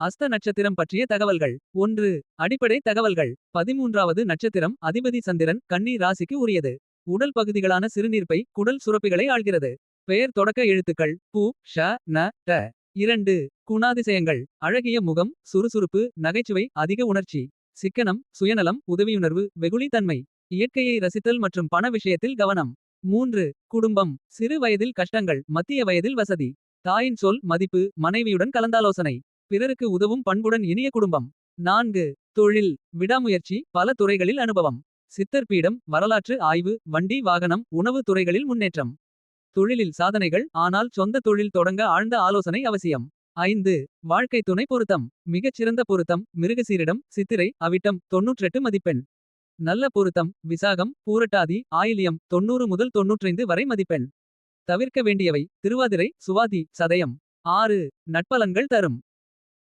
அஸ்த நட்சத்திரம் பற்றிய தகவல்கள். ஒன்று அடிப்படை தகவல்கள். பதிமூன்றாவது நட்சத்திரம் அதிபதி சந்திரன் கன்னி ராசிக்கு உரியது. உடல் பகுதிகளான சிறுநீர்ப்பை குடல் சுரப்பிகளை ஆள்கிறது. பெயர் தொடக்க எழுத்துக்கள் பு ஷ ந ட. இரண்டு குணாதிசயங்கள். அழகிய முகம் சுறுசுறுப்பு நகைச்சுவை அதிக உணர்ச்சி. சிக்கனம் சுயநலம் உதவியுணர்வு வெகுளித்தன்மை. இயற்கையை ரசித்தல் மற்றும் பண விஷயத்தில் கவனம். மூன்று குடும்பம். சிறு வயதில் கஷ்டங்கள் மத்திய வயதில் வசதி. தாயின் சொல் மதிப்பு மனைவியுடன் கலந்தாலோசனை. பிறருக்கு உதவும் பண்புடன் இனிய குடும்பம். நான்கு தொழில் விடாமுயற்சி பல துறைகளில் அனுபவம். சித்தர் பீடம் வரலாற்று ஆய்வு வண்டி வாகனம் உணவு துறைகளில் முன்னேற்றம். தொழிலில் சாதனைகள் ஆனால் சொந்த தொழில் தொடங்க ஆழ்ந்த ஆலோசனை அவசியம். ஐந்து வாழ்க்கை துணை பொருத்தம். மிகச்சிறந்த பொருத்தம் மிருகசீரிடம் சித்திரை அவிட்டம் தொன்னூற்றெட்டு மதிப்பெண். நல்ல பொருத்தம் விசாகம் பூரட்டாதி ஆயிலியம் தொண்ணூறு முதல் தொன்னூற்றைந்து வரை மதிப்பெண். தவிர்க்க வேண்டியவை திருவாதிரை சுவாதி சதயம். ஆறு நட்பலன்கள் தரும்.